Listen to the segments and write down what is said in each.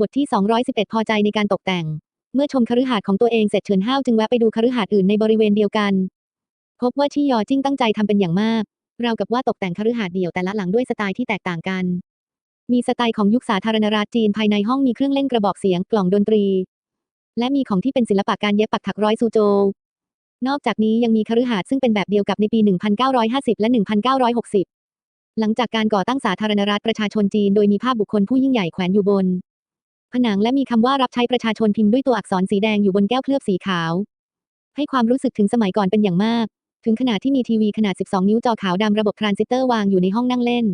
บทที่ 211 พอใจในการตกแต่ง เมื่อชมคฤหาสน์ของตัวเองเสร็จเฉินห้าวจึงแวะไปดูคฤหาสน์อื่นในบริเวณเดียวกัน พบว่าที่ยอจิ้งตั้งใจทำเป็นอย่างมาก เรากับว่าตกแต่งคฤหาสน์เดี่ยวแต่ละหลังด้วยสไตล์ที่แตกต่างกัน มีสไตล์ของยุคสาธารณรัฐจีนภายในห้องมีเครื่องเล่นกระบอกเสียงกล่องดนตรี และมีของที่เป็นศิลปะการเย็บปักถักร้อยซูโจ นอกจากนี้ยังมีคฤหาสน์ซึ่งเป็นแบบเดียวกับในปี 1950 และ 1960 หลังจากการก่อตั้งสาธารณรัฐประชาชนจีนโดยมีภาพบุคคลผู้ยิ่งใหญ่แขวนอยู่บน ผนังและมีคำว่ารับใช้ประชาชนพิมพ์ด้วยตัวอักษรสีแดงอยู่บนแก้วเคลือบสีขาว ให้ความรู้สึกถึงสมัยก่อนเป็นอย่างมาก ถึงขนาดที่มีทีวีขนาด 12 นิ้วจอขาวดำระบบทรานซิสเตอร์วางอยู่ในห้องนั่งเล่น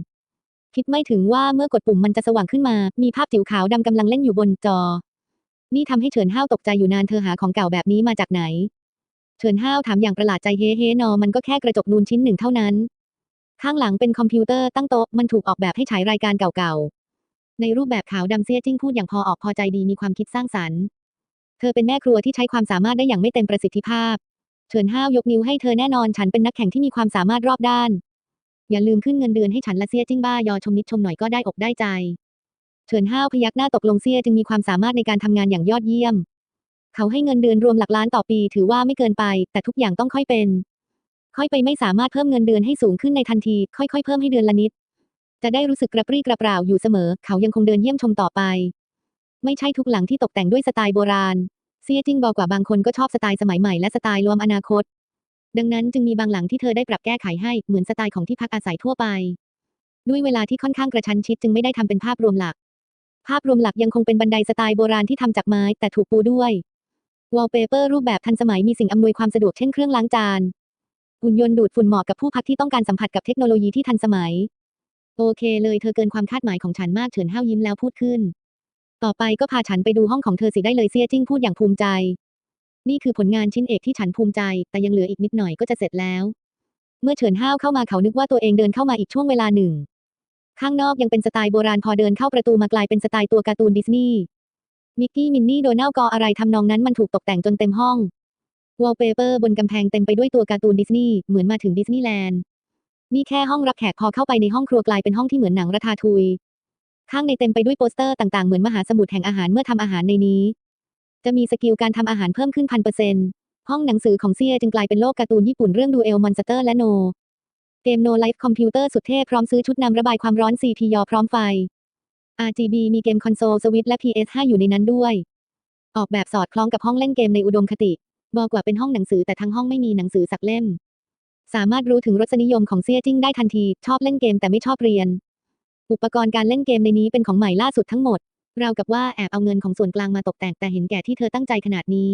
คิดไม่ถึงว่าเมื่อกดปุ่มมันจะสว่างขึ้นมา มีภาพจิ๋วขาวดำกำลังเล่นอยู่บนจอ นี่ทำให้เฉินห้าวตกใจอยู่นานเธอหาของเก่าแบบนี้มาจากไหน เฉินห้าวถามอย่างประหลาดใจเฮ้เฮ้นอมันก็แค่กระจกนูนชิ้นหนึ่งเท่านั้น ข้างหลังเป็นคอมพิวเตอร์ตั้งโต๊ะมันถูกออกแบบให้ฉายรายการเก่าๆ ในรูปแบบขาวดำเสี้ยจิ้งพูดอย่างพอออกพอใจดีมีความคิดสร้างสรรค์ เธอเป็นแม่ครัวที่ใช้ความสามารถได้อย่างไม่เต็มประสิทธิภาพ เฉินห้าวยกนิ้วให้เธอแน่นอนฉันเป็นนักแข่งที่มีความสามารถรอบด้าน อย่าลืมขึ้นเงินเดือนให้ฉันละเสี้ยจิ้งบ้ายอชมนิดชมหน่อยก็ได้อกได้ใจ เฉินห้าวพยักหน้าตกลงเสี้ยจึงมีความสามารถในการทำงานอย่างยอดเยี่ยม เขาให้เงินเดือนรวมหลักล้านต่อปี ถือว่าไม่เกินไป แต่ทุกอย่างต้องค่อยเป็น ค่อยไปไม่สามารถเพิ่มเงินเดือนให้สูงขึ้นในทันที ค่อยๆเพิ่มให้เดือนละนิด จะได้รู้สึกกระปรี้กระเปร่าอยู่เสมอ เขายังคงเดินเยี่ยมชมต่อไป ไม่ใช่ทุกหลังที่ตกแต่งด้วยสไตล์โบราณ เซียจิ้งบอกว่าบางคนก็ชอบสไตล์สมัยใหม่และสไตล์รวมอนาคต ดังนั้นจึงมีบางหลังที่เธอได้ปรับแก้ไขให้เหมือนสไตล์ของที่พักอาศัยทั่วไป ด้วยเวลาที่ค่อนข้างกระชั้นชิดจึงไม่ได้ทำเป็นภาพรวมหลัก ภาพรวมหลักยังคงเป็นบันไดสไตล์โบราณที่ทำจากไม้แต่ถูกปูด้วยวอลเปเปอร์รูปแบบทันสมัยมีสิ่งอำนวยความสะดวกเช่นเครื่องล้างจานหุ่นยนต์ดูดฝุ่นเหมาะกับผู้พักที่ต้องการสัมผัสกับเทคโนโลยีที่ทันสมัย โอเคเลยเธอเกินความคาดหมายของฉันมากเฉินห้าวยิ้มแล้วพูดขึ้น ต่อไปก็พาฉันไปดูห้องของเธอสิได้เลยเซี่ยจิ้งพูดอย่างภูมิใจ นี่คือผลงานชิ้นเอกที่ฉันภูมิใจ แต่ยังเหลืออีกนิดหน่อยก็จะเสร็จแล้ว เมื่อเฉินห้าวเข้ามาเขานึกว่าตัวเองเดินเข้ามาอีกช่วงเวลาหนึ่ง ข้างนอกยังเป็นสไตล์โบราณพอเดินเข้าประตูมากลายเป็นสไตล์ตัวการ์ตูนดิสนีย์ มิกกี้มินนี่โดนัลกออะไรทำนองนั้นมันถูกตกแต่งจนเต็มห้องวอลเปเปอร์บนกำแพงเต็มไปด้วยตัวการ์ตูนดิสนีย์เหมือนมาถึงดิสนีย์แลนด์ นี่แค่ห้องรับแขกพอเข้าไปในห้องครัวกลายเป็นห้องที่เหมือนหนังราทาทุย ข้างในเต็มไปด้วยโปสเตอร์ต่างๆ เหมือนมหาสมุทรแห่งอาหารเมื่อทำอาหารในนี้ จะมีสกิลการทำอาหารเพิ่มขึ้นพันเปอร์เซ็นต์ห้องหนังสือของเซียจึงกลายเป็นโลกการ์ตูนญี่ปุ่นเรื่องดูเอลมอนสเตอร์และโน เกมโนไลฟ์คอมพิวเตอร์สุดเทพพร้อมซื้อชุดนำระบายความร้อน CPY พร้อมไฟ RGB มีเกมคอนโซลสวิตและ PS5 อยู่ในนั้นด้วย ออกแบบสอดคล้องกับห้องเล่นเกมในอุดมคติ บอกว่าเป็นห้องหนังสือแต่ทั้งห้องไม่มีหนังสือสักเล่ม สามารถรู้ถึงรสนิยมของเซี่ยจิ้งได้ทันที ชอบเล่นเกมแต่ไม่ชอบเรียน อุปกรณ์การเล่นเกมในนี้เป็นของใหม่ล่าสุดทั้งหมด เรากับว่าแอบเอาเงินของส่วนกลางมาตกแต่งแต่เห็นแก่ที่เธอตั้งใจขนาดนี้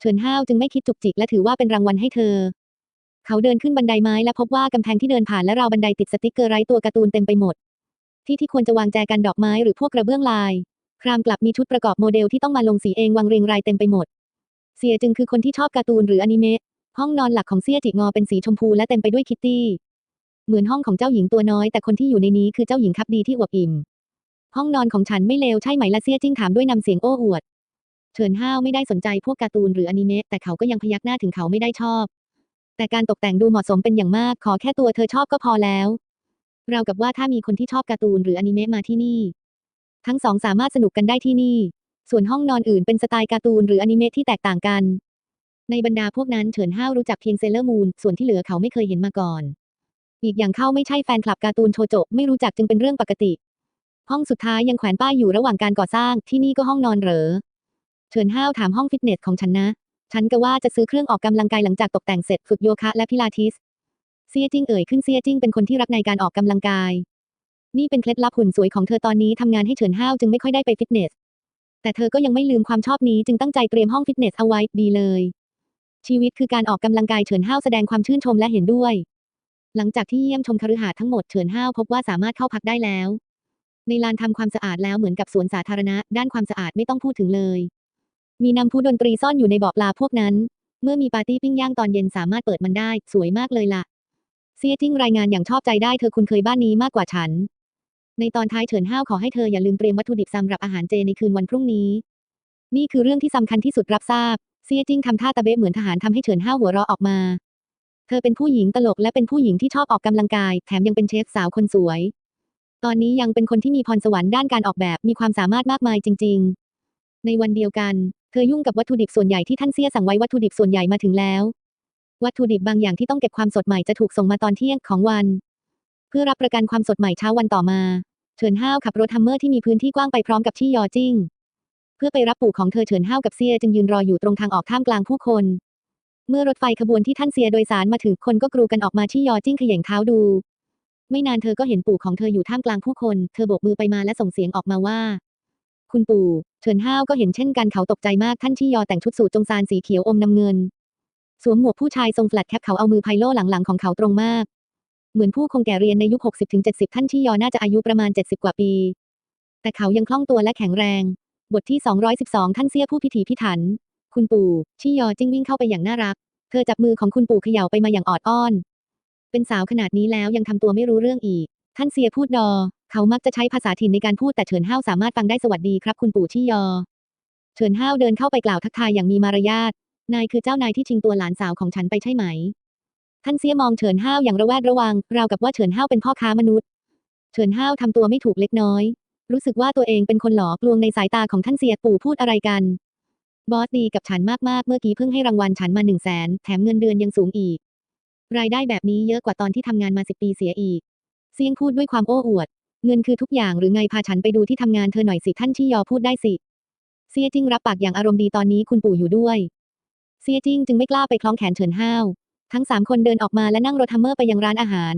เฉินห้าวจึงไม่คิดจุกจิกและถือว่าเป็นรางวัลให้เธอ เขาเดินขึ้นบันไดไม้และพบว่ากำแพงที่เดินผ่านและราวบันไดติดสติกเกอร์ไร้ตัวการ์ตูนเต็มไปหมด ที่ที่ควรจะวางแจกันดอกไม้หรือพวกกระเบื้องลาย ครามกลับมีชุดประกอบโมเดลที่ต้องมาลงสีเองวางเรียงรายเต็มไปหมด เสียจึงคือคนที่ชอบการ์ตูนหรืออนิเมะ ห้องนอนหลักของเสียจิงอเป็นสีชมพูและเต็มไปด้วยคิตตี้ เหมือนห้องของเจ้าหญิงตัวน้อย แต่คนที่อยู่ในนี้คือเจ้าหญิงคับดีที่อวบอิ่ม ห้องนอนของฉันไม่เลวใช่ไหมละเสียจิ้งถามด้วยนำเสียงโอ้อวด เฉินห้าวไม่ได้สนใจพวกการ์ตูนหรืออนิเมะแต่เขาก็ยังพยักหน้าถึงเขาไม่ได้ชอบ แต่การตกแต่งดูเหมาะสมเป็นอย่างมากขอแค่ตัวเธอชอบก็พอแล้วเรากับว่าถ้ามีคนที่ชอบการ์ตูนหรืออนิเมะมาที่นี่ ทั้งสองสามารถสนุกกันได้ที่นี่ ส่วนห้องนอนอื่นเป็นสไตล์การ์ตูนหรืออนิเมะที่แตกต่างกัน ในบรรดาพวกนั้นเฉินห้าวรู้จักเพียงเซเลอร์มูน ส่วนที่เหลือเขาไม่เคยเห็นมาก่อน อีกอย่างเขาไม่ใช่แฟนคลับการ์ตูนโชโจไม่รู้จักจึงเป็นเรื่องปกติ ห้องสุดท้ายยังแขวนป้ายอยู่ระหว่างการก่อสร้างที่นี่ก็ห้องนอนเหรอ เฉินห้าวถามห้องฟิตเนสของฉันนะ ฉันก็ว่าจะซื้อเครื่องออกกำลังกายหลังจากตกแต่งเสร็จฝึกโยคะและพิลาทิสเซียจิ้งเอ่ยขึ้นเซียจิ้งเป็นคนที่รักในการออกกำลังกาย นี่เป็นเคล็ดลับหุ่นสวยของเธอตอนนี้ทำงานให้เฉินห้าวจึงไม่ค่อยได้ไปฟิตเนสแต่เธอก็ยังไม่ลืมความชอบนี้จึงตั้งใจเตรียมห้องฟิตเนสเอาไว้ดีเลย ชีวิตคือการออกกำลังกายเฉินห้าวแสดงความชื่นชมและเห็นด้วย หลังจากที่เยี่ยมชมคฤหาสน์ทั้งหมดเฉินห้าวพบว่าสามารถเข้าพักได้แล้ว ในลานทำความสะอาดแล้วเหมือนกับสวนสาธารณะ ด้านความสะอาดไม่ต้องพูดถึงเลย มีน้ำพุดนตรีซ่อนอยู่ในบ่อปลาพวกนั้น เมื่อมีปาร์ตี้ปิ้งย่างตอนเย็นสามารถเปิดมันได้ สวยมากเลยล่ะเซียจิ้งรายงานอย่างชอบใจได้เธอคุ้นเคยบ้านนี้มากกว่าฉัน ในตอนท้ายเฉินห้าวขอให้เธออย่าลืมเตรียมวัตถุดิบสำหรับอาหารเจในคืนวันพรุ่งนี้ นี่คือเรื่องที่สำคัญที่สุดรับทราบ เซียจิ้งทำท่าตะเบะเหมือนทหารทำให้เฉินห้าวหัวเราะออกมา เธอเป็นผู้หญิงตลกและเป็นผู้หญิงที่ชอบออกกำลังกาย แถมยังเป็นเชฟสาวคนสวย ตอนนี้ยังเป็นคนที่มีพรสวรรค์ด้านการออกแบบมีความสามารถมากมายจริง ๆ ในวันเดียวกัน เธอยุ่งกับวัตถุดิบส่วนใหญ่ที่ท่านเสียสั่งไว้วัตถุดิบส่วนใหญ่มาถึงแล้ว วัตถุดิบบางอย่างที่ต้องเก็บความสดใหม่จะถูกส่งมาตอนเที่ยงของวัน เพื่อรับประกันความสดใหม่เช้าวันต่อมา เฉินห้าวขับรถฮัมเมอร์ที่มีพื้นที่กว้างไปพร้อมกับที่ยอจิ้ง เพื่อไปรับปู่ของเธอเฉินห้าวกับเซียจึงยืนรออยู่ตรงทางออกท่ามกลางผู้คน เมื่อรถไฟขบวนที่ท่านเซียโดยสารมาถึงคนก็กรูกันออกมาที่ยอจิ้งเขย่งเท้าดู ไม่นานเธอก็เห็นปู่ของเธออยู่ท่ามกลางผู้คน เธอโบกมือไปมาและส่งเสียงออกมาว่า คุณปู่เฉินห้าวก็เห็นเช่นกันเขาตกใจมากท่านที่ยอแต่งชุดสูทจงซานสีเขียวอมน้ำเงิน สวมหมวกผู้ชายทรงแฟลตแคปเขาเอามือไพโล่หลังๆของเขาตรงมาก เหมือนผู้คงแก่เรียนในยุค 60-70 ท่านที่ยอน่าจะอายุประมาณ 70 กว่าปี แต่เขายังคล่องตัวและแข็งแรง บทที่ 212 ท่านเสี้ยผู้พิถีพิถัน คุณปู่ชี่ยอจิ้งวิ่งเข้าไปอย่างน่ารัก เธอจับมือของคุณปู่เขย่าไปมาอย่างออดอ้อน เป็นสาวขนาดนี้แล้วยังทำตัวไม่รู้เรื่องอีก ท่านเสียพูดดอ เขามักจะใช้ภาษาถิ่นในการพูดแต่เฉินห้าวสามารถฟังได้สวัสดีครับ คุณปู่ชี่ยอ เฉินห้าวเดินเข้าไปกล่าวทักทายอย่างมีมารยาท นายคือเจ้านายที่ชิงตัวหลานสาวของฉันไปใช่ไหม ท่านเสียมองเฉินห้าวอย่างระแวดระวัง ราวกับว่าเฉินห้าวเป็นพ่อค้ามนุษย์ เฉินห้าวทำตัวไม่ถูกเล็กน้อย รู้สึกว่าตัวเองเป็นคนหลอกลวงในสายตาของท่านเสียปู่พูดอะไรกัน บอสดีกับฉันมากๆ เมื่อกี้เพิ่งให้รางวัลฉันมาหนึ่งแสนแถมเงินเดือนยังสูงอีก รายได้แบบนี้เยอะกว่าตอนที่ทำงานมาสิบปีเสียอีก เซียงพูดด้วยความโอ้อวด เงินคือทุกอย่างหรือไงพาฉันไปดูที่ทำงานเธอหน่อยสิท่านชี่ยอพูดได้สิ เซียจิ้งรับปากอย่างอารมณ์ดีตอนนี้คุณปู่อยู่ด้วย เซียจิ้งจึงไม่กล้าไปคล้องแขนเฉินห้าว ทั้งสามคนเดินออกมาและนั่งรถฮัมเมอร์ไปยังร้านอาหาร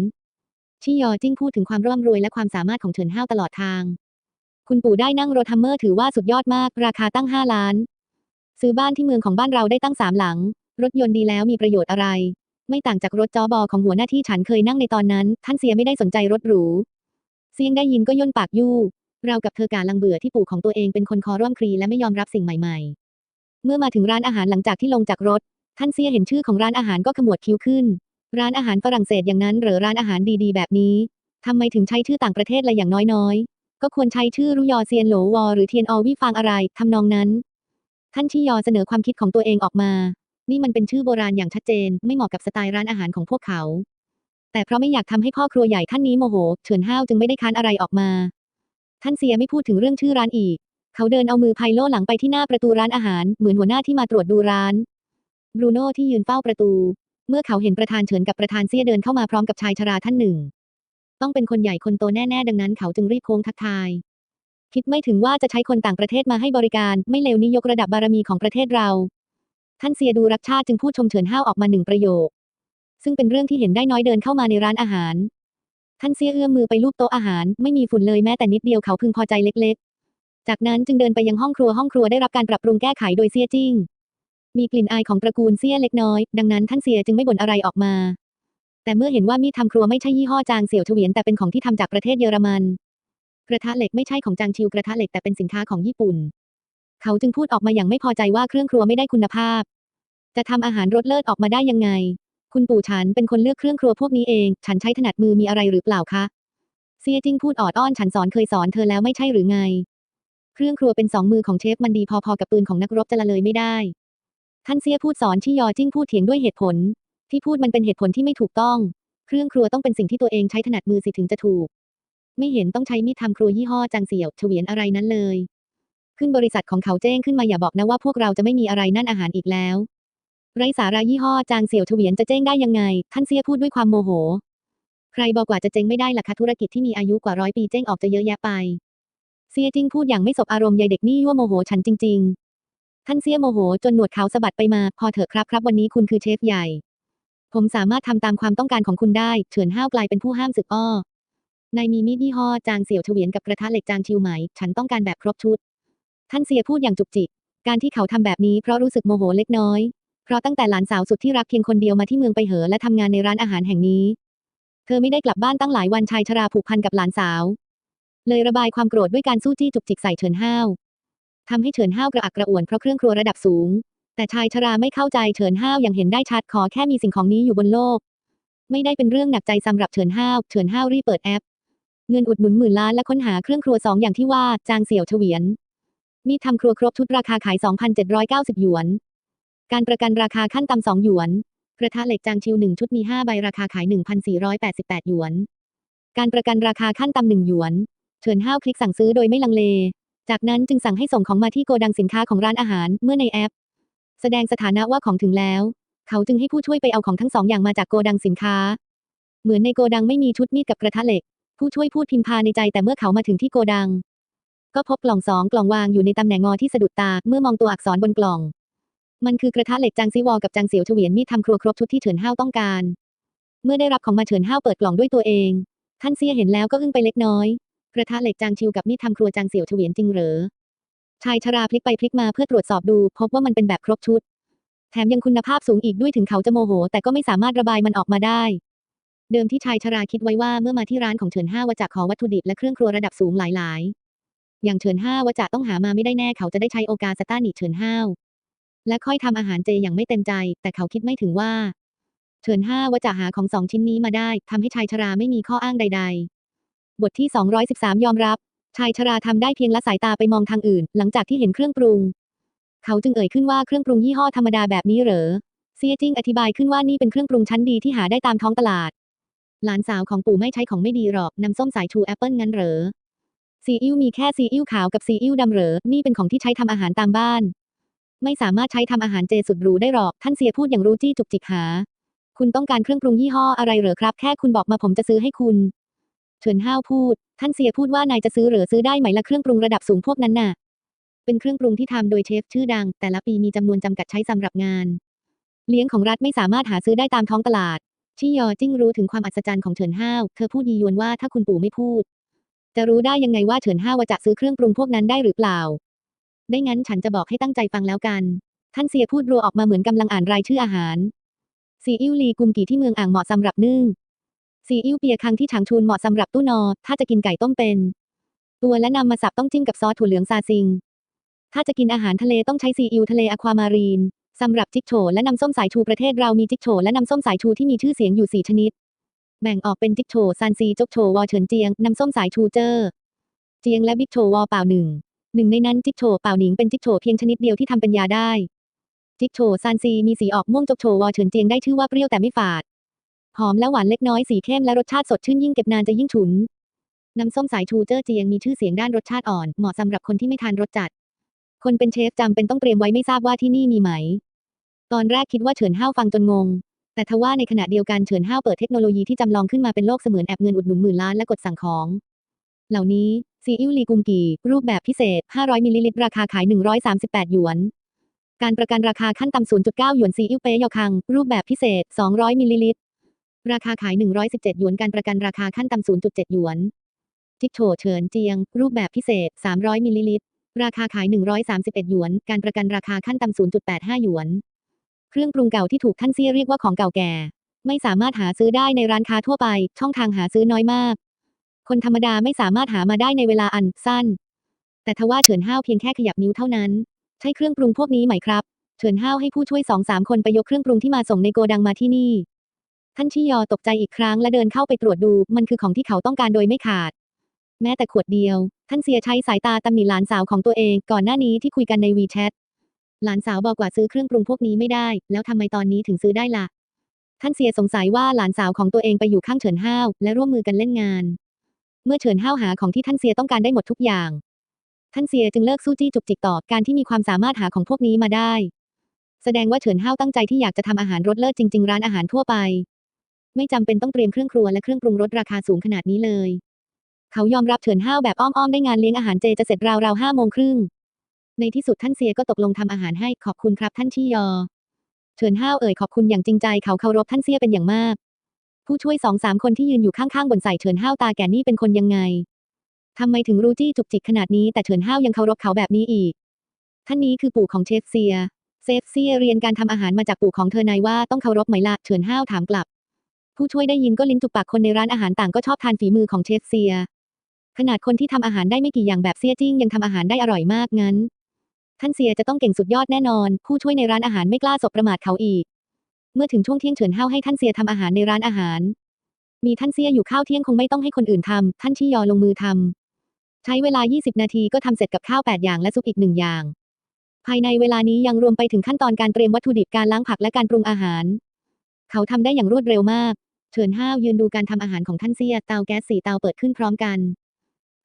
ชี่ยอจิ้งพูดถึงความร่ำรวยและความสามารถของเฉินห้าวตลอดทาง คุณปู่ได้นั่งรถฮัมเมอร์ถือว่าสุดยอดมาก ราคาตั้ง 5 ล้าน ซื้อบ้านที่เมืองของบ้านเราได้ตั้งสามหลัง รถยนต์ดีแล้วมีประโยชน์อะไร ไม่ต่างจากรถจอบอของหัวหน้าที่ฉันเคยนั่งในตอนนั้น ท่านเสียไม่ได้สนใจรถหรู เสียงได้ยินก็ย่นปากยู่ เรากับเธอกาลังเบื่อที่ปู่ของตัวเองเป็นคนคอร่วมครีและไม่ยอมรับสิ่งใหม่ ๆ เมื่อมาถึงร้านอาหารหลังจากที่ลงจากรถ ท่านเสียเห็นชื่อของร้านอาหารก็ขมวดคิ้วขึ้น ร้านอาหารฝรั่งเศสอย่างนั้นหรือร้านอาหารดีๆ แบบนี้ทำไมถึงใช้ชื่อต่างประเทศละอย่างน้อยๆ ก็ควรใช้ชื่อรุยอเซียนโหลวอหรือเทียนอวี่ฟางอะไรทำนองนั้น ท่านชี่ยอเสนอความคิดของตัวเองออกมา นี่มันเป็นชื่อโบราณอย่างชัดเจน ไม่เหมาะกับสไตล์ร้านอาหารของพวกเขา แต่เพราะไม่อยากทำให้พ่อครัวใหญ่ท่านนี้โมโหเฉินห้าวจึงไม่ได้ค้านอะไรออกมา ท่านเสียไม่พูดถึงเรื่องชื่อร้านอีก เขาเดินเอามือไพโล่หลังไปที่หน้าประตูร้านอาหาร เหมือนหัวหน้าที่มาตรวจดูร้านบรูโน่ที่ยืนเฝ้าประตู เมื่อเขาเห็นประธานเฉินกับประธานเซียเดินเข้ามาพร้อมกับชายชราท่านหนึ่ง ต้องเป็นคนใหญ่คนโตแน่ๆ ดังนั้นเขาจึงรีบโค้งทักทาย คิดไม่ถึงว่าจะใช้คนต่างประเทศมาให้บริการ ไม่เลวนี้ยกระดับบารมีของประเทศเรา ท่านเซียดูรักชาติจึงพูดชมเฉินห้าวออกมาหนึ่งประโยค ซึ่งเป็นเรื่องที่เห็นได้น้อยเดินเข้ามาในร้านอาหาร ท่านเซียเอื้อมมือไปลูบโต๊ะอาหาร ไม่มีฝุ่นเลยแม้แต่นิดเดียวเขาพึงพอใจเล็ก ๆ จากนั้นจึงเดินไปยังห้องครัวห้องครัวได้รับการปรับปรุงแก้ไขโดยเซียจิ้งมีกลิ่นอายของตระกูลเซียเล็กน้อย ดังนั้นท่านเซียจึงไม่บ่นอะไรออกมา แต่เมื่อเห็นว่ามีดทำครัวไม่ใช่ยี่ห้อจางเสี่ยวเฉวียนแต่เป็นของที่ทำจากประเทศเยอรมัน กระทะเหล็กไม่ใช่ของจางชิวกระทะเหล็กแต่เป็นสินค้าของญี่ปุ่น เขาจึงพูดออกมาอย่างไม่พอใจว่าเครื่องครัวไม่ได้คุณภาพ จะทำอาหารรสเลิศออกมาได้ยังไง คุณปู่ฉันเป็นคนเลือกเครื่องครัวพวกนี้เอง ฉันใช้ถนัดมือมีอะไรหรือเปล่าคะเซียจิ้งพูดออดอ้อนฉันสอนเคยสอนเธอแล้วไม่ใช่หรือไง เครื่องครัวเป็นสองมือของเชฟมันดีพอๆกับปืนของนักรบจะละเลยไม่ได้ ท่านเซียพูดสอนที่ยอจิ้งพูดเถียงด้วยเหตุผล ที่พูดมันเป็นเหตุผลที่ไม่ถูกต้อง เครื่องครัวต้องเป็นสิ่งที่ตัวเองใช้ถนัดมือสิถึงจะถูก ไม่เห็นต้องใช้มีดทำครัวยี่ห้อจางเสี่ยวเฉวียนอะไรนั้นเลย ขึ้นบริษัทของเขาแจ้งขึ้นมาอย่าบอกนะว่าพวกเราจะไม่มีอะไรนั่นอาหารอีกแล้ว ไรสาระยี่ห้อจางเสี่ยวเฉวียนจะเจ้งได้ยังไง ท่านเซียพูดด้วยความโมโห ใครบอกว่าจะเจ๊งไม่ได้ล่ะคะธุรกิจที่มีอายุกว่าร้อยปีเจ๊งออกจะเยอะแยะไปเซียจิ้งพูดอย่างไม่สบอารมณ์ยายเด็กนี่ยั่วโมโหฉันจริง ๆท่านเซียโมโหจนหนวดเขาสะบัดไปมา พอเถอะครับครับ วันนี้คุณคือเชฟใหญ่ ผมสามารถทำตามความต้องการของคุณได้เฉินห้าวกลายเป็นผู้ห้ามศึกอ้อนายมีมีดยี่ห้อจางเสี่ยวเฉวียนกับกระทะเหล็กจางชิวไหม ฉันต้องการแบบครบชุด ท่านเซียพูดอย่างจุกจิก การที่เขาทำแบบนี้เพราะรู้สึกโมโหเล็กน้อย เพราะตั้งแต่หลานสาวสุดที่รักเพียงคนเดียวมาที่เมืองไปเหอและทำงานในร้านอาหารแห่งนี้ เธอไม่ได้กลับบ้านตั้งหลายวันชายชราผูกพันกับหลานสาว เลยระบายความโกรธด้วยการสู้จี้จุกจิกใส่เฉินห้าวทำให้เฉินห้าวกระอักกระอ่วนเพราะเครื่องครัวระดับสูง แต่ชายชราไม่เข้าใจเฉินห้าวอย่างเห็นได้ชัดขอแค่มีสิ่งของนี้อยู่บนโลก ไม่ได้เป็นเรื่องหนักใจสำหรับเฉินห้าวเฉินห้าวรีบเปิดแอป เงินอุดหนุนหมื่นล้านและค้นหาเครื่องครัวสองอย่างที่ว่าจางเสี่ยวเฉวียน มีทำครัวครบชุดราคาขาย 2,790 หยวน การประกันราคาขั้นต่ำ2หยวน กระทะเหล็กจางชิวหนึ่งชุดมี5ใบราคาขาย 1,488 หยวน การประกันราคาขั้นต่ำหนึ่งหยวนเฉินห้าวคลิกสั่งซื้อโดยไม่ลังเล จากนั้นจึงสั่งให้ส่งของมาที่โกดังสินค้าของร้านอาหารเมื่อในแอป แสดงสถานะว่าของถึงแล้ว เขาจึงให้ผู้ช่วยไปเอาของทั้งสองอย่างมาจากโกดังสินค้า เหมือนในโกดังไม่มีชุดมีดกับกระทะเหล็ก ผู้ช่วยพูดพิมพาในใจแต่เมื่อเขามาถึงที่โกดัง ก็พบกล่องสองกล่องวางอยู่ในตำแหน่งงอที่สะดุดตาเมื่อมองตัวอักษรบนกล่อง มันคือกระทะเหล็กจางซีวอลกับจางเสียวเฉวียนมีดทำครัวครบชุดที่เฉินห้าวต้องการ เมื่อได้รับของมาเฉินห้าวเปิดกล่องด้วยตัวเอง ท่านเซียเห็นแล้วก็อึ้งไปเล็กน้อย กระทะเหล็กจางชิวกับมีดทำครัวจางเสี่ยวเฉวียนจริงเหรอ ชายชราพลิกไปพลิกมาเพื่อตรวจสอบดู พบว่ามันเป็นแบบครบชุด แถมยังคุณภาพสูงอีกด้วยถึงเขาจะโมโห แต่ก็ไม่สามารถระบายมันออกมาได้ เดิมที่ชายชราคิดไว้ว่าเมื่อมาที่ร้านของเฉินห้าวจะขอวัตถุดิบและเครื่องครัวระดับสูงหลายๆ อย่างเฉินห้าวจะต้องหามาไม่ได้แน่เขาจะได้ใช้โอกาสต้านหนีเฉินห้าวและค่อยทำอาหารเจอย่างไม่เต็มใจ แต่เขาคิดไม่ถึงว่า เฉินห้าวจะหาของสองชิ้นนี้มาได้ทำให้ชายชราไม่มีข้ออ้างใด ๆ บทที่ 213 ยอมรับ ชายชราทำได้เพียงละสายตาไปมองทางอื่น หลังจากที่เห็นเครื่องปรุง เขาจึงเอ่ยขึ้นว่าเครื่องปรุงยี่ห้อธรรมดาแบบนี้เหรอเซียจิ้งอธิบายขึ้นว่านี่เป็นเครื่องปรุงชั้นดีที่หาได้ตามท้องตลาด หลานสาวของปู่ไม่ใช้ของไม่ดีหรอกน้ำส้มสายชูแอปเปิลงั้นเหรอซีอิ๊วมีแค่ซีอิ๊วขาวกับซีอิ๊วดำเหรอ นี่เป็นของที่ใช้ทำอาหารตามบ้าน ไม่สามารถใช้ทำอาหารเจสุดหรูได้หรอก ท่านเซียพูดอย่างรู้จี้จุกจิกหา คุณต้องการเครื่องปรุงยี่ห้ออะไรเหรอครับ แค่คุณบอกมาผมจะซื้อให้คุณ เฉินห้าวพูด ท่านเซียพูดว่านายจะซื้อหรือซื้อได้ไหมละเครื่องปรุงระดับสูงพวกนั้นน่ะ เป็นเครื่องปรุงที่ทำโดยเชฟชื่อดัง แต่ละปีมีจำนวนจำกัดใช้สำหรับงาน เลี้ยงของรัฐไม่สามารถหาซื้อได้ตามท้องตลาดชี่ยอจิ้งรู้ถึงความอัศจรรย์ของเฉินห้าว เธอพูดยียวนว่าถ้าคุณปู่ไม่พูด จะรู้ได้ยังไงว่าเฉินห้าวจะซื้อเครื่องปรุงพวกนั้นได้หรือเปล่า ได้งั้นฉันจะบอกให้ตั้งใจฟังแล้วกัน ท่านเซียพูดรัวออกมาเหมือนกำลังอ่านรายชื่ออาหารซีอิ๊วลีกุมกี่ที่เมืองอ่างเหมาะสำหรับนึ่ง ซีอิ๊วเปียคังที่ฉางชูนเหมาะสำหรับตู้นอ ถ้าจะกินไก่ต้มเป็น ตัวและนำมาสับต้องจิ้มกับซอสถั่วเหลืองซาซิง ถ้าจะกินอาหารทะเลต้องใช้ซีอิ๊วทะเลอะความารีนสำหรับจิกโฉและน้ำส้มสายชูประเทศเรามีจิกโฉและน้ำส้มสายชูที่มีชื่อเสียงอยู่4ชนิด แบ่งออกเป็นจิกโฉซานซีจกโฉวอเฉินเจียงน้ำส้มสายชูเจอเจียงและบิ๊กโฉวอเปล่าหนึ่งหนึ่งในนั้นจิกโฉเปล่าหนิงเป็นจิกโฉเพียงชนิดเดียวที่ทำเป็นยาได้จิกโฉซานซีมีสีออกม่วงจกโฉวอเฉินเจียงได้ชื่อว่าเปรี้ยวแต่ไม่ฝาด หอมและหวานเล็กน้อยสีเข้มและรสชาติสดชื่นยิ่งเก็บนานจะยิ่งฉุน น้ำส้มสายชูเจอเจียงมีชื่อเสียงด้านรสชาติอ่อนเหมาะสำหรับคนที่ไม่ทานรสจัด คนเป็นเชฟจำเป็นต้องเตรียมไว้ไม่ทราบว่าที่นี่มีไหม ตอนแรกคิดว่าเฉินห้าวฟังจนงง แต่ทว่าในขณะเดียวกันเฉินห้าวเปิดเทคโนโลยีที่จำลองขึ้นมาเป็นโลกเสมือนแอบเงินอุดหนุนหมื่นล้านและกดสั่งของ เหล่านี้ซีอิ๊วลีกุงกีรูปแบบพิเศษ 500มิลลิลิตรราคาขาย 138 หยวนการประกันราคาขั้นต่ำ 0.9 หยวนซีอิ๊วเปยอคัง รูปแบบพิเศษ 200 มิลลิลิตร ราคาขาย 117 หยวนการประกันราคาขั้นต่ำ0.7 หยวนจิกโฉเฉินเจียง รูปแบบพิเศษ 300 มิลลิลิตร ราคาขาย 131 หยวน การประกันราคาขั้นต่ำ0.85 หยวน เครื่องปรุงเก่าที่ถูกท่านเซี่ยเรียกว่าของเก่าแก่ ไม่สามารถหาซื้อได้ในร้านค้าทั่วไป ช่องทางหาซื้อน้อยมาก คนธรรมดาไม่สามารถหามาได้ในเวลาอันสั้น แต่ทว่าเฉินห้าวเพียงแค่ขยับนิ้วเท่านั้น ใช่เครื่องปรุงพวกนี้ไหมครับ เฉินห้าวให้ผู้ช่วยสองสามคนไปยกเครื่องปรุงที่มาส่งในโกดังมาที่นี่ ท่านชิยอตกใจอีกครั้งและเดินเข้าไปตรวจดู มันคือของที่เขาต้องการโดยไม่ขาด แม้แต่ขวดเดียว ท่านเสียใช้สายตาตำหนิหลานสาวของตัวเอง ก่อนหน้านี้ที่คุยกันในวีแชทหลานสาวบอกว่าซื้อเครื่องปรุงพวกนี้ไม่ได้ แล้วทำไมตอนนี้ถึงซื้อได้ล่ะ ท่านเสียสงสัยว่าหลานสาวของตัวเองไปอยู่ข้างเฉินห้าวและร่วมมือกันเล่นงาน เมื่อเฉินห้าวหาของที่ท่านเสียต้องการได้หมดทุกอย่าง ท่านเสียจึงเลิกสู้จี้จุกจิกต่อการที่มีความสามารถหาของพวกนี้มาได้ แสดงว่าเฉินห้าวตั้งใจที่อยากจะทำอาหารรสเลิศจริง ๆ ร้านอาหารทั่วไป ไม่จำเป็นต้องเตรียมเครื่องครัวและเครื่องปรุงรสราคาสูงขนาดนี้เลย เขายอมรับเฉินห้าวแบบอ้อมๆได้งานเลี้ยงอาหารเจจะเสร็จราวๆห้าโมงครึ่งในที่สุดท่านเซียก็ตกลงทำอาหารให้ขอบคุณครับท่านชี่ยอ เฉินห้าวเอ่ยขอบคุณอย่างจริงใจเขาเคารพท่านเซียเป็นอย่างมาก ผู้ช่วยสองสามคนที่ยืนอยู่ข้างๆบนใส่เฉินห้าวตาแก่นี่เป็นคนยังไงทำไมถึงรู้จี้จุกจิกขนาดนี้แต่เฉินห้าวยังเคารพเขาแบบนี้อีก ท่านนี้คือปู่ของเชฟเซียเซฟเซียเรียนการทำอาหารมาจากปู่ของเธอนายว่าต้องเคารพไหมล่ะเฉินห้าวถามกลับ ผู้ช่วยได้ยินก็ลิ้นจุกปากคนในร้านอาหารต่างก็ชอบทานฝีมือของเชฟเซีย ขนาดคนที่ทำอาหารได้ไม่กี่อย่างแบบเซียจิ้งยังทำอาหารได้อร่อยมากงั้น ท่านเซียจะต้องเก่งสุดยอดแน่นอน ผู้ช่วยในร้านอาหารไม่กล้าสบประมาทเขาอีก เมื่อถึงช่วงเที่ยงเฉินห้าให้ท่านเซียทำอาหารในร้านอาหาร มีท่านเซียอยู่ข้าวเที่ยงคงไม่ต้องให้คนอื่นทำท่านชี่ยอลงมือทำใช้เวลา 20 นาทีก็ทำเสร็จกับข้าว8อย่างและซุปอีกหนึ่งอย่าง ภายในเวลานี้ยังรวมไปถึงขั้นตอนการเตรียมวัตถุดิบการล้างผักและการปรุงอาหาร เขาทำได้อย่างรวดเร็วมาก เฉินห้าวยืนดูการทำอาหารของท่านเซียเตาแก๊สสี่เตาเปิดขึ้นพร้อมกัน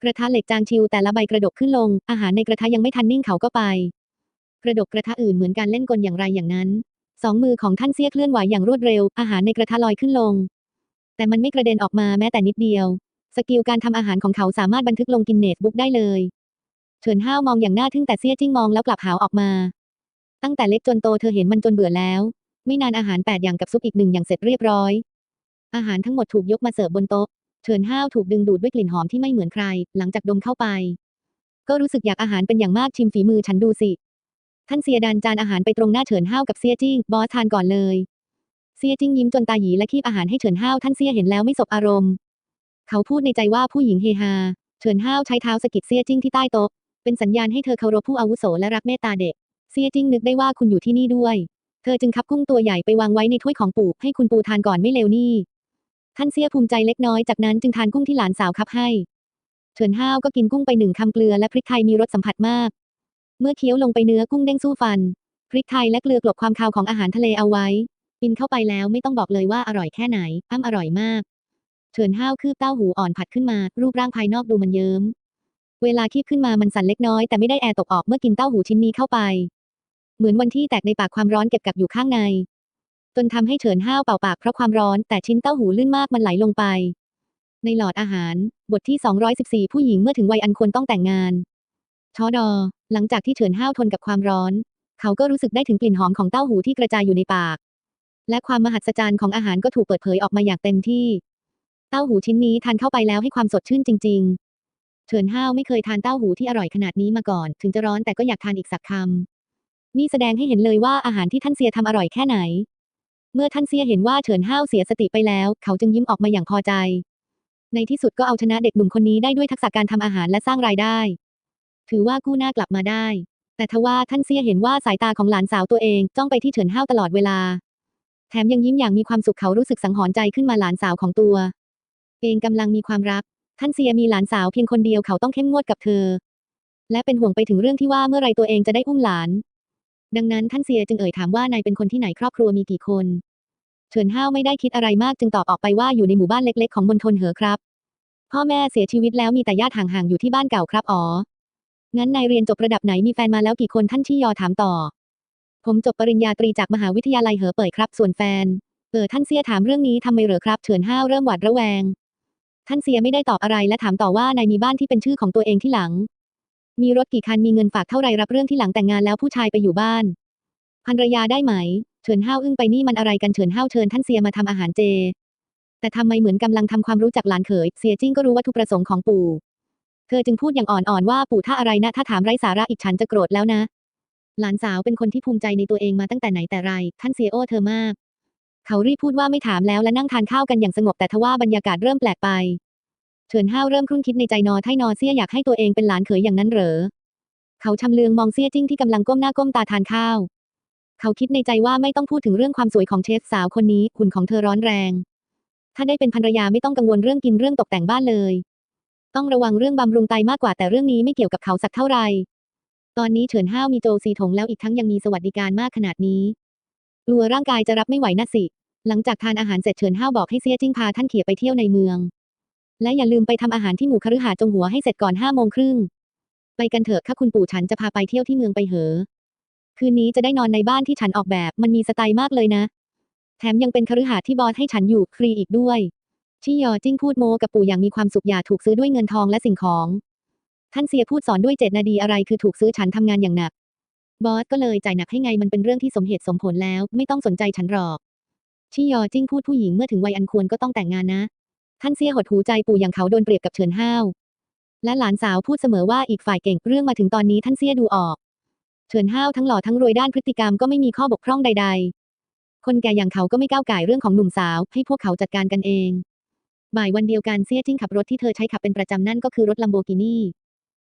กระทะเหล็กจางชิวแต่ละใบกระดกขึ้นลง อาหารในกระทะยังไม่ทันนิ่งเขาก็ไป กระดกกระทะอื่นเหมือนการเล่นกลอย่างไรอย่างนั้น สองมือของท่านเซียเคลื่อนไหวอย่างรวดเร็ว อาหารในกระทะลอยขึ้นลง แต่มันไม่กระเด็นออกมาแม้แต่นิดเดียว สกิลการทำอาหารของเขาสามารถบันทึกลงกินเนสบุ๊กได้เลย เฉินห้าวมองอย่างน่าทึ่งแต่เซียจิ้งมองแล้วกลับหาวออกมา ตั้งแต่เล็กจนโตเธอเห็นมันจนเบื่อแล้ว ไม่นานอาหารแปดอย่างกับซุปอีกหนึ่งอย่างเสร็จเรียบร้อย อาหารทั้งหมดถูกยกมาเสิร์ฟบนโต๊ะเฉินห้าวถูกดึงดูดด้วยกลิ่นหอมที่ไม่เหมือนใคร หลังจากดมเข้าไป ก็รู้สึกอยากอาหารเป็นอย่างมากชิมฝีมือฉันดูสิท่านเซียดันจานอาหารไปตรงหน้าเฉินห้าวกับเซียจิ้งบอสทานก่อนเลยเซียจิ้งยิ้มจนตาหยีและคีบอาหารให้เฉินห้าวท่านเซียเห็นแล้วไม่สบอารมณ์ เขาพูดในใจว่าผู้หญิงเฮฮาเฉินห้าวใช้เท้าสะกิดเซียจิ้งที่ใต้โต๊ะเป็นสัญญาณให้เธอเคารพผู้อาวุโสและรักเมตตาเด็กเซียจิ้งนึกได้ว่าคุณอยู่ที่นี่ด้วย เธอจึงคับกุ้งตัวใหญ่ไปวางไว้ในถ้วยของปู่ให้คุณปูทานก่อนไม่เลวนี่ ท่านเซียภูมิใจเล็กน้อยจากนั้นจึงทานกุ้งที่หลานสาวคับให้เฉินห้าวก็กินกุ้งไปหนึ่งคำเกลือและพริกไทยมีรสสัมผัสมาก เมื่อเคี้ยวลงไปเนื้อกุ้งเด้งสู้ฟัน พริกไทยและเกลือกลบความคาวของอาหารทะเลเอาไว้ กินเข้าไปแล้วไม่ต้องบอกเลยว่าอร่อยแค่ไหนอ้ำอร่อยมาก เฉินห้าวคืบเต้าหูอ่อนผัดขึ้นมา รูปร่างภายนอกดูมันเยิ้ม เวลาคีบขึ้นมามันสั่นเล็กน้อยแต่ไม่ได้แอร์ตกออกเมื่อกินเต้าหูชิ้นนี้เข้าไป เหมือนวันที่แตกในปากความร้อนเก็บกักอยู่ข้างใน จนทำให้เฉินห้าวเป่าปากเพราะความร้อนแต่ชิ้นเต้าหูลื่นมากมันไหลลงไป ในหลอดอาหาร บทที่ 214 ผู้หญิงเมื่อถึงวัยอันควรต้องแต่งงานชอดอ หลังจากที่เฉินห้าวทนกับความร้อน เขาก็รู้สึกได้ถึงกลิ่นหอมของเต้าหูที่กระจายอยู่ในปาก และความมหัศจรรย์ของอาหารก็ถูกเปิดเผยออกมาอย่างเต็มที่ เต้าหูชิ้นนี้ทานเข้าไปแล้วให้ความสดชื่นจริง ๆ เฉินห้าวไม่เคยทานเต้าหูที่อร่อยขนาดนี้มาก่อน ถึงจะร้อนแต่ก็อยากทานอีกสักคำนี่แสดงให้เห็นเลยว่าอาหารที่ท่านเซียทำอร่อยแค่ไหน เมื่อท่านเซียเห็นว่าเฉินห้าวเสียสติไปแล้ว เขาจึงยิ้มออกมาอย่างพอใจ ในที่สุดก็เอาชนะเด็กหนุ่มคนนี้ได้ด้วยทักษะการทำอาหารและสร้างรายได้ ถือว่ากู้หน้ากลับมาได้ แต่ทว่าท่านเซียเห็นว่าสายตาของหลานสาวตัวเองจ้องไปที่เฉินห้าวตลอดเวลา แถมยังยิ้มอย่างมีความสุขเขารู้สึกสังหรณ์ใจขึ้นมาหลานสาวของตัว เองกำลังมีความรัก ท่านเซียมีหลานสาวเพียงคนเดียวเขาต้องเข้มงวดกับเธอ และเป็นห่วงไปถึงเรื่องที่ว่าเมื่อไรตัวเองจะได้อุ้มหลาน ดังนั้นท่านเซียจึงเอ่ยถามว่านายเป็นคนที่ไหนครอบครัวมีกี่คนเฉินห้าวไม่ได้คิดอะไรมากจึงตอบออกไปว่าอยู่ในหมู่บ้านเล็กๆ ของมณฑลเหอครับ พ่อแม่เสียชีวิตแล้วมีแต่ญาติห่างๆอยู่ที่บ้านเก่าครับอ๋องั้นนายเรียนจบระดับไหนมีแฟนมาแล้วกี่คนท่านชี่ยอถามต่อ ผมจบปริญญาตรีจากมหาวิทยาลัยเหอเป่ยครับ ส่วนแฟนเออท่านเซียถามเรื่องนี้ทำไมเหรอครับเฉินห้าวเริ่มหวาดระแวง ท่านเซียไม่ได้ตอบอะไรและถามต่อว่านายมีบ้านที่เป็นชื่อของตัวเองที่หลัง มีรถกี่คันมีเงินฝากเท่าไรรับเรื่องที่หลังแต่งงานแล้วผู้ชายไปอยู่บ้านภรรยาได้ไหม เฉินห้าวอึ้งไปนี่มันอะไรกันเฉินห้าวเชิญท่านเซียมาทำอาหารเจ แต่ทำไมเหมือนกำลังทำความรู้จักหลานเขยเซียจิ้งก็รู้วัตถุประสงค์ของปู่ เธอจึงพูดอย่างอ่อนๆว่าปู่ถ้าอะไรนะ ถ้าถามไร้สาระอีกฉันจะโกรธแล้วนะ หลานสาวเป็นคนที่ภูมิใจในตัวเองมาตั้งแต่ไหนแต่ไร ท่านเซียโอเธอมาก เขารีบพูดว่าไม่ถามแล้วและนั่งทานข้าวกันอย่างสงบแต่ทว่าบรรยากาศเริ่มแปลกไป ฉินห้าวเริ่มครุ่นคิดในใจนอไทนอเซียอยากให้ตัวเองเป็นหลานเขยอย่างนั้นเหรอ เขาชำเลืองมองเซียจิ้งที่กำลังก้มหน้าก้มตาทานข้าว เขาคิดในใจว่าไม่ต้องพูดถึงเรื่องความสวยของเชฟสาวคนนี้หุ่นของเธอร้อนแรง ถ้าได้เป็นภรรยาไม่ต้องกังวลเรื่องกินเรื่องตกแต่งบ้านเลย ต้องระวังเรื่องบำรุงไตมากกว่าแต่เรื่องนี้ไม่เกี่ยวกับเขาสักเท่าไหร่ตอนนี้เฉินห้าวมีโจซีถงแล้วอีกทั้งยังมีสวัสดิการมากขนาดนี้กลัวร่างกายจะรับไม่ไหวนะสิ หลังจากทานอาหารเสร็จเฉินห้าวบอกให้เซียจิ้งพาท่านเขี่ยไปเที่ยวในเมือง และอย่าลืมไปทำอาหารที่หมู่คฤหาสน์จงหัวให้เสร็จก่อนห้าโมงครึ่ง ไปกันเถอะข้าคุณปู่ฉันจะพาไปเที่ยวที่เมืองไปเหอ คืนนี้จะได้นอนในบ้านที่ฉันออกแบบมันมีสไตล์มากเลยนะ แถมยังเป็นคฤหาสน์ที่บอสให้ฉันอยู่ฟรีอีกด้วย ชี่ยอจิ้งพูดโมกับปู่อย่างมีความสุขอย่าถูกซื้อด้วยเงินทองและสิ่งของ ท่านเสียพูดสอนด้วยเจตนาดีอะไรคือถูกซื้อฉันทำงานอย่างหนัก บอสก็เลยจ่ายหนักให้ไงมันเป็นเรื่องที่สมเหตุสมผลแล้ว ไม่ต้องสนใจฉันหรอกชี่ยอจิ้งพูดผู้หญิงเมื่อถึงวัยอันควรก็ต้องแต่งงานนะ ท่านเสียหดหูใจปู่อย่างเขาโดนเปรียบกับเฉินห้าว และหลานสาวพูดเสมอว่าอีกฝ่ายเก่งเรื่องมาถึงตอนนี้ท่านเสียดูออก เฉินห้าวทั้งหล่อทั้งรวยด้านพฤติกรรมก็ไม่มีข้อบกพร่องใด ๆ คนแก่อย่างเขาก็ไม่ก้าวไก่เรื่องของหนุ่มสาว ให้พวกเขาจัดการกันเองบ่ายวันเดียวกันเซียจิ้งขับรถที่เธอใช้ขับเป็นประจำนั่นก็คือรถลัมโบกินี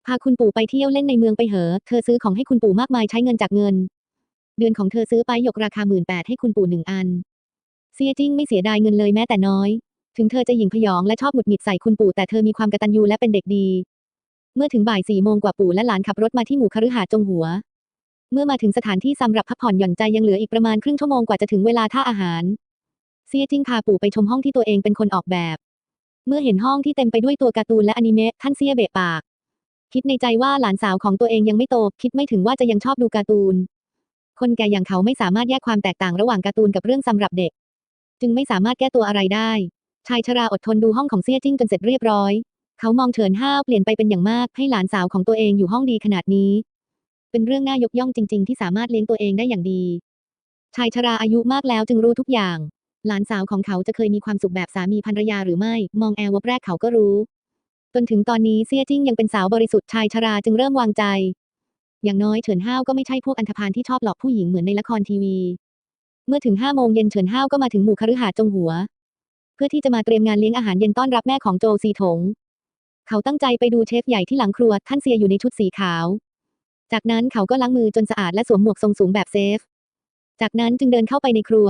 พาคุณปู่ไปเที่ยวเล่นในเมืองไปเหอะ เธอซื้อของให้คุณปู่มากมายใช้เงินจากเงิน เดือนของเธอซื้อไปยกราคาหมื่นแปดให้คุณปู่หนึ่งอัน เซียจิ้งไม่เสียดายเงินเลยแม้แต่น้อย ถึงเธอจะหยิ่งพยองและชอบหงุดหงิดใส่คุณปู่แต่เธอมีความกตัญญูและเป็นเด็กดี เมื่อถึงบ่ายสี่โมงกว่าปู่และหลานขับรถมาที่หมู่คฤหาสน์จงหัว เมื่อมาถึงสถานที่สำหรับพักผ่อนหย่อนใจยังเหลืออีกประมาณครึ่งชั่วโมงกว่าจะถึงเวลาท่าอาหาร เซียจิ้งพาปู่ไปชมห้องที่ตัวเองเป็นคนออกแบบ เมื่อเห็นห้องที่เต็มไปด้วยตัวการ์ตูนและอนิเมะท่านเซียเบะปาก คิดในใจว่าหลานสาวของตัวเองยังไม่โต คิดไม่ถึงว่าจะยังชอบดูการ์ตูน คนแก่อย่างเขาไม่สามารถแยกความแตกต่างระหว่างการ์ตูนกับเรื่องสำหรับเด็ก จึงไม่สามารถแก้ตัวอะไรได้ ชายชราอดทนดูห้องของเซี่ยจิ้งจนเสร็จเรียบร้อย เขามองเฉินห้าวเปลี่ยนไปเป็นอย่างมากให้หลานสาวของตัวเองอยู่ห้องดีขนาดนี้ เป็นเรื่องน่ายกย่องจริง ๆ ที่สามารถเลี้ยงตัวเองได้อย่างดี ชายชราอายุมากแล้วจึงรู้ทุกอย่าง หลานสาวของเขาจะเคยมีความสุขแบบสามีภรรยาหรือไม่ มองแอลวบแรกเขาก็รู้ จนถึงตอนนี้เซี่ยจิ้งยังเป็นสาวบริสุทธิ์ชายชราจึงเริ่มวางใจ อย่างน้อยเฉินห้าวก็ไม่ใช่พวกอันธพาลที่ชอบหลอกผู้หญิงเหมือนในละครทีวี เมื่อถึงห้าโมงเย็นเฉินห้าวก็มาถึงหมู่คฤหาสน์จงหัว เพื่อที่จะมาเตรียมงานเลี้ยงอาหารเย็นต้อนรับแม่ของโจซีถง เขาตั้งใจไปดูเชฟใหญ่ที่หลังครัวท่านเซียอยู่ในชุดสีขาว จากนั้นเขาก็ล้างมือจนสะอาดและสวมหมวกทรงสูงแบบเซฟ จากนั้นจึงเดินเข้าไปในครัว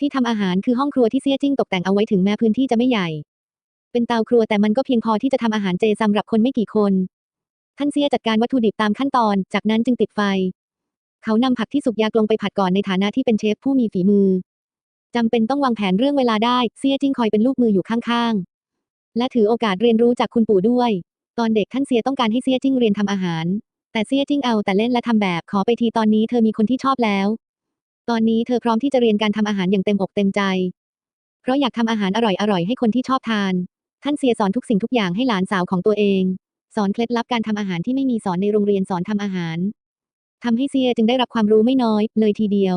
ที่ทำอาหารคือห้องครัวที่เซียจิ้งตกแต่งเอาไว้ถึงแม้พื้นที่จะไม่ใหญ่ เป็นเตาครัวแต่มันก็เพียงพอที่จะทำอาหารเจสำหรับคนไม่กี่คน ท่านเซียจัดการวัตถุดิบตามขั้นตอน จากนั้นจึงติดไฟ เขานำผักที่สุกยากลงไปผัดก่อนในฐานะที่เป็นเชฟผู้มีฝีมือ จำเป็นต้องวางแผนเรื่องเวลาได้ เซียจิ้งคอยเป็นลูกมืออยู่ข้างๆ และถือโอกาสเรียนรู้จากคุณปู่ด้วย ตอนเด็กท่านเซียต้องการให้เซียจิ้งเรียนทำอาหาร แต่เซียจิ้งเอาแต่เล่นและทำแบบขอไปทีตอนนี้เธอมีคนที่ชอบแล้ว ตอนนี้เธอพร้อมที่จะเรียนการทำอาหารอย่างเต็มอกเต็มใจ เพราะอยากทำอาหารอร่อยๆให้คนที่ชอบทาน ท่านเซียสอนทุกสิ่งทุกอย่างให้หลานสาวของตัวเอง สอนเคล็ดลับการทำอาหารที่ไม่มีสอนในโรงเรียนสอนทำอาหารทำให้เซียจึงได้รับความรู้ไม่น้อย เลยทีเดียว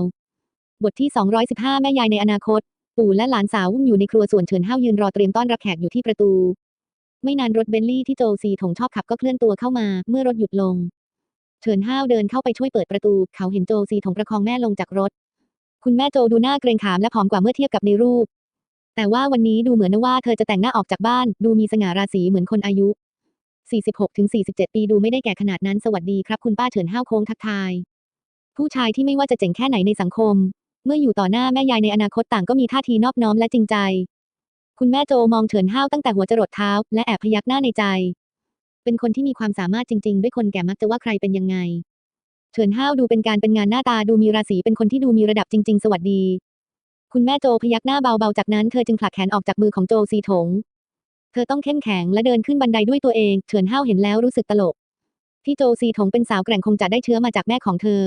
บทที่ 215 แม่ยายในอนาคต ปู่และหลานสาววุ่งอยู่ในครัวส่วนเฉินห้าวยืนรอเตรียมต้อนรับแขกอยู่ที่ประตู ไม่นานรถเบนลี่ที่โจซีถงชอบขับก็เคลื่อนตัวเข้ามา เมื่อรถหยุดลง เฉินห้าวเดินเข้าไปช่วยเปิดประตู เขาเห็นโจซีถงประคองแม่ลงจากรถ คุณแม่โจดูหน้าเกรงขามและผอมกว่าเมื่อเทียบกับในรูป แต่ว่าวันนี้ดูเหมือนว่าเธอจะแต่งหน้าออกจากบ้าน ดูมีสง่าราศีเหมือนคนอายุ 46-47 ปีดูไม่ได้แก่ขนาดนั้นสวัสดีครับ คุณป้าเฉินห้าวโค้งทักทาย ผู้ชายที่ไม่ว่าจะเจ๋งแค่ไหนในสังคม เมื่ออยู่ต่อหน้าแม่ยายในอนาคตต่างก็มีท่าทีนอบน้อมและจริงใจ คุณแม่โจมองเฉินห้าวตั้งแต่หัวจรดเท้า และแอบพยักหน้าในใจ เป็นคนที่มีความสามารถจริง ๆ ด้วยคนแก่มักจะว่าใครเป็นยังไง เฉินห้าวดูเป็นการเป็นงานหน้าตาดูมีราศีเป็นคนที่ดูมีระดับจริง ๆ สวัสดี คุณแม่โจพยักหน้าเบาๆจากนั้นเธอจึงผลักแขนออกจากมือของโจซีถง เธอต้องเข้มแข็งและเดินขึ้นบันไดด้วยตัวเอง เฉินห้าวเห็นแล้วรู้สึกตลกที่โจซีถงเป็นสาวแกร่งคงจะได้เชื้อมาจากแม่ของเธอ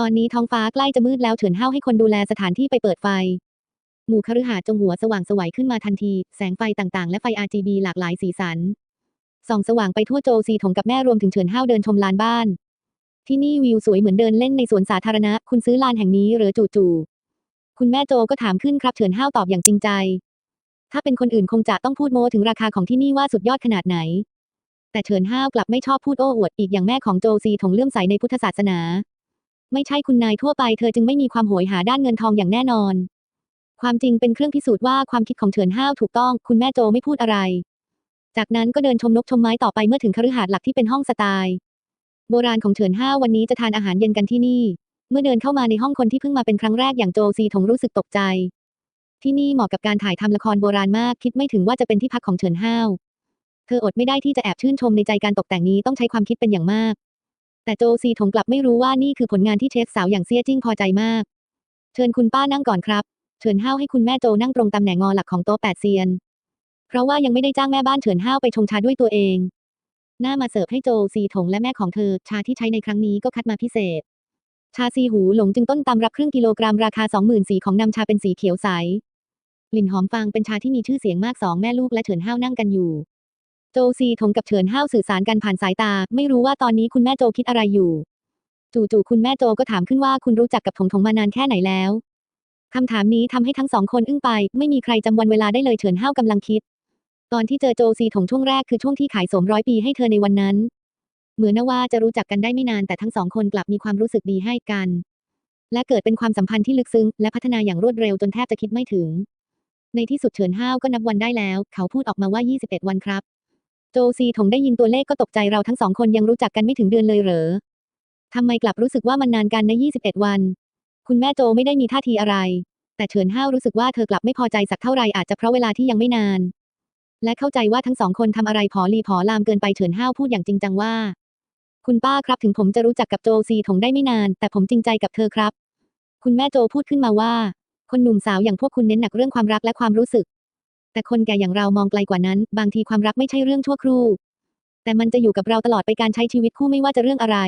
ตอนนี้ท้องฟ้าใกล้จะมืดแล้วเฉินห้าวให้คนดูแลสถานที่ไปเปิดไฟ หมู่คฤหาสน์จงหัวสว่างสวัยขึ้นมาทันที แสงไฟต่างๆ และไฟ RGB หลากหลายสีสัน ส่องสว่างไปทั่วโจซีถงกับแม่รวมถึงเฉินห้าวเดินชมลานบ้าน ที่นี่วิวสวยเหมือนเดินเล่นในสวนสาธารณะ คุณซื้อลานแห่งนี้หรือจู่ๆคุณแม่โจก็ถามขึ้นครับเฉินห้าวตอบอย่างจริงใจ ถ้าเป็นคนอื่นคงจะต้องพูดโม้ถึงราคาของที่นี่ว่าสุดยอดขนาดไหน แต่เฉินห้าวกลับไม่ชอบพูดโอ้อวดอีกอย่างแม่ของโจซีถงเลื่อมใสในพุทธศาสนา ไม่ใช่คุณนายทั่วไปเธอจึงไม่มีความโหยหาด้านเงินทองอย่างแน่นอน ความจริงเป็นเครื่องพิสูจน์ว่าความคิดของเฉินห้าวถูกต้อง คุณแม่โจไม่พูดอะไร จากนั้นก็เดินชมนกชมไม้ต่อไปเมื่อถึงคฤหาสน์หลักที่เป็นห้องสไตล์โบราณของเฉินห้าววันนี้จะทานอาหารเย็นกันที่นี่ เมื่อเดินเข้ามาในห้องคนที่เพิ่งมาเป็นครั้งแรกอย่างโจซีถงรู้สึกตกใจ ที่นี่เหมาะกับการถ่ายทำละครโบราณมากคิดไม่ถึงว่าจะเป็นที่พักของเฉินห้าวเธออดไม่ได้ที่จะแอบชื่นชมในใจการตกแต่งนี้ต้องใช้ความคิดเป็นอย่างมาก แต่โจซีถงกลับไม่รู้ว่านี่คือผลงานที่เชฟสาวอย่างเซี่ยจิ้งพอใจมาก เชิญคุณป้านั่งก่อนครับเฉินห้าวให้คุณแม่โจนั่งตรงตำแหน่งงอหลักของโต๊ะแปดเซียน เพราะว่ายังไม่ได้จ้างแม่บ้านเฉินห้าวไปชงชาด้วยตัวเอง หน้ามาเสิร์ฟให้โจซีถงและแม่ของเธอ ชาที่ใช้ในครั้งนี้ก็คัดมาพิเศษ ชาซีหูหลงจึงต้นตำรับครึ่งกิโลกรัมราคา20,000สีของนำชาเป็นสีเขียวใสกลิ่นหอมฟางเป็นชาที่มีชื่อเสียงมากสองแม่ลูกและเฉินห้าวนั่งกันอยู่ โจซีถงกับเฉินห้าวสื่อสารกันผ่านสายตา ไม่รู้ว่าตอนนี้คุณแม่โจคิดอะไรอยู่ จู่ๆคุณแม่โจก็ถามขึ้นว่าคุณรู้จักกับถงถงมานานแค่ไหนแล้วคำถามนี้ทำให้ทั้งสองคนอึ้งไป ไม่มีใครจำวันเวลาได้เลยเฉินห้าวกำลังคิด ตอนที่เจอโจซีถงช่วงแรกคือช่วงที่ขายสมร้อยปีให้เธอในวันนั้น เหมือนนว่าจะรู้จักกันได้ไม่นานแต่ทั้งสองคนกลับมีความรู้สึกดีให้กัน และเกิดเป็นความสัมพันธ์ที่ลึกซึ้ง และพัฒนาอย่างรวดเร็วจนแทบจะคิดไม่ถึง ในที่สุดเฉินห้าวก็นับวันได้แล้ว เขาพูดออกมาว่า 21 วันครับ โจซีถงได้ยินตัวเลขก็ตกใจเราทั้งสองคนยังรู้จักกันไม่ถึงเดือนเลยเหรอทำไมกลับรู้สึกว่ามันนานกันใน 21 วัน คุณแม่โจไม่ได้มีท่าทีอะไร แต่เฉินห้าวรู้สึกว่าเธอกลับไม่พอใจสักเท่าไรอาจจะเพราะเวลาที่ยังไม่นาน และเข้าใจว่าทั้งสองคนทำอะไรผอลีผอลามเกินไปเฉินห้าวพูดอย่างจริงจังว่า คุณป้าครับถึงผมจะรู้จักกับโจซีถงได้ไม่นาน แต่ผมจริงใจกับเธอครับ คุณแม่โจพูดขึ้นมาว่า คนหนุ่มสาวอย่างพวกคุณเน้นหนักเรื่องความรักและความรู้สึก แต่คนแก่อย่างเรามองไกลกว่านั้น บางทีความรักไม่ใช่เรื่องชั่วครู่ แต่มันจะอยู่กับเราตลอดไปการใช้ชีวิตคู่ไม่ว่าจะเรื่องอะไร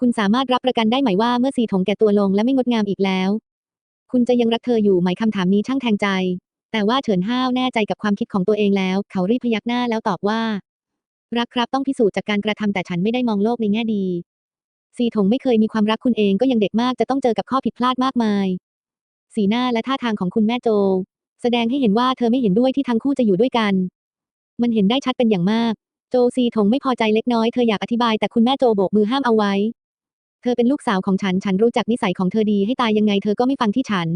คุณสามารถรับประกันได้ไหมว่าเมื่อสีถงแก่ตัวลงและไม่งดงามอีกแล้ว คุณจะยังรักเธออยู่ไหมคำถามนี้ช่างแทงใจ แต่ว่าเฉินห้าวแน่ใจกับความคิดของตัวเองแล้ว เขารีบพยักหน้าแล้วตอบว่า รักครับต้องพิสูจน์จากการกระทำแต่ฉันไม่ได้มองโลกในแง่ดีซีถงไม่เคยมีความรักคุณเองก็ยังเด็กมากจะต้องเจอกับข้อผิดพลาดมากมาย สีหน้าและท่าทางของคุณแม่โจ แสดงให้เห็นว่าเธอไม่เห็นด้วยที่ทั้งคู่จะอยู่ด้วยกัน มันเห็นได้ชัดเป็นอย่างมาก โจซีถงไม่พอใจเล็กน้อยเธออยากอธิบายแต่คุณแม่โจโบกมือห้ามเอาไว้ เธอเป็นลูกสาวของฉันฉันรู้จักนิสัยของเธอดีให้ตายยังไงเธอก็ไม่ฟังที่ฉัน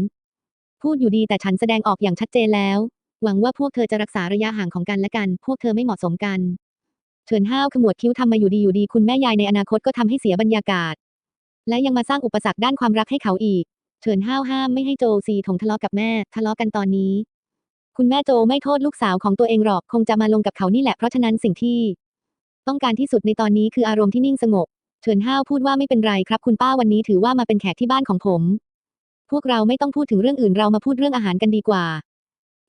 พูดอยู่ดีแต่ฉันแสดงออกอย่างชัดเจนแล้ว หวังว่าพวกเธอจะรักษาระยะห่างของกันและกัน พวกเธอไม่เหมาะสมกัน เฉินห้าวขมวดคิ้วทำมาอยู่ดีอยู่ดี คุณแม่ยายในอนาคตก็ทำให้เสียบรรยากาศ และยังมาสร้างอุปสรรคด้านความรักให้เขาอีก เฉินห้าวห้ามไม่ให้โจซีถงทะเลาะกับแม่ ทะเลาะกันตอนนี้ คุณแม่โจไม่โทษลูกสาวของตัวเองหรอกคงจะมาลงกับเขานี่แหละเพราะฉะนั้นสิ่งที่ ต้องการที่สุดในตอนนี้คืออารมณ์ที่นิ่งสงบ เฉินห้าวพูดว่าไม่เป็นไรครับ คุณป้าวันนี้ถือว่ามาเป็นแขกที่บ้านของผม พวกเราไม่ต้องพูดถึงเรื่องอื่นเรามาพูดเรื่องอาหารกันดีกว่า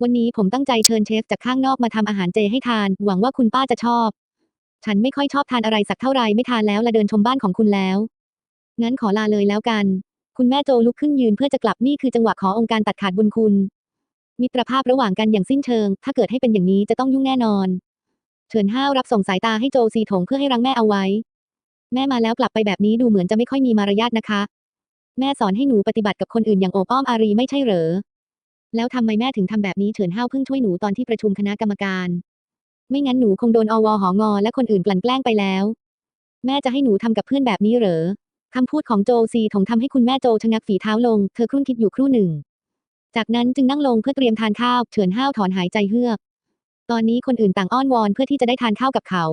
วันนี้ผมตั้งใจเชิญเชฟจากข้างนอกมาทำอาหารเจให้ทาน หวังว่าคุณป้าจะชอบ ฉันไม่ค่อยชอบทานอะไรสักเท่าไรไม่ทานแล้วละเดินชมบ้านของคุณแล้วงั้นขอลาเลยแล้วกัน คุณแม่โจลุกขึ้นยืนเพื่อจะกลับนี่คือจังหวะขอองค์การตัดขาดบุญคุณ มิตรภาพระหว่างกันอย่างสิ้นเชิง ถ้าเกิดให้เป็นอย่างนี้จะต้องยุ่งแน่นอน เฉินห้าวรับส่งสายตาให้โจซีถงเพื่อให้รังแม่เอาไว้ แม่มาแล้วกลับไปแบบนี้ดูเหมือนจะไม่ค่อยมีมารยาทนะคะ แม่สอนให้หนูปฏิบัติกับคนอื่นอย่างโอบอ้อมอารีไม่ใช่เหรอ แล้วทำไมแม่ถึงทำแบบนี้เฉินห้าวเพิ่งช่วยหนูตอนที่ประชุมคณะกรรมการ ไม่งั้นหนูคงโดนอวหองอและคนอื่นกลั่นแกล้งไปแล้ว แม่จะให้หนูทำกับเพื่อนแบบนี้เหรอ คำพูดของโจซีถงทำให้คุณแม่โจชะงักฝีเท้าลง เธอครุ่นคิดอยู่ครู่หนึ่ง จากนั้นจึงนั่งลงเพื่อเตรียมทานข้าว เฉินห้าวถอนหายใจเฮือก ตอนนี้คนอื่นต่างอ้อนวอนเพื่อที่จะได้ทานข้าวกับเขา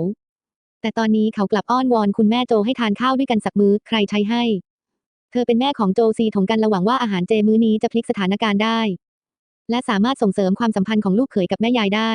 แต่ตอนนี้เขากลับอ้อนวอนคุณแม่โจให้ทานข้าวด้วยกันสักมื้อ ใครใช้ให้ เธอเป็นแม่ของโจซีถงกันระหวังว่าอาหารเจมื้อนี้จะพลิกสถานการณ์ได้ และสามารถส่งเสริมความสัมพันธ์ของลูกเขยกับแม่ยายได้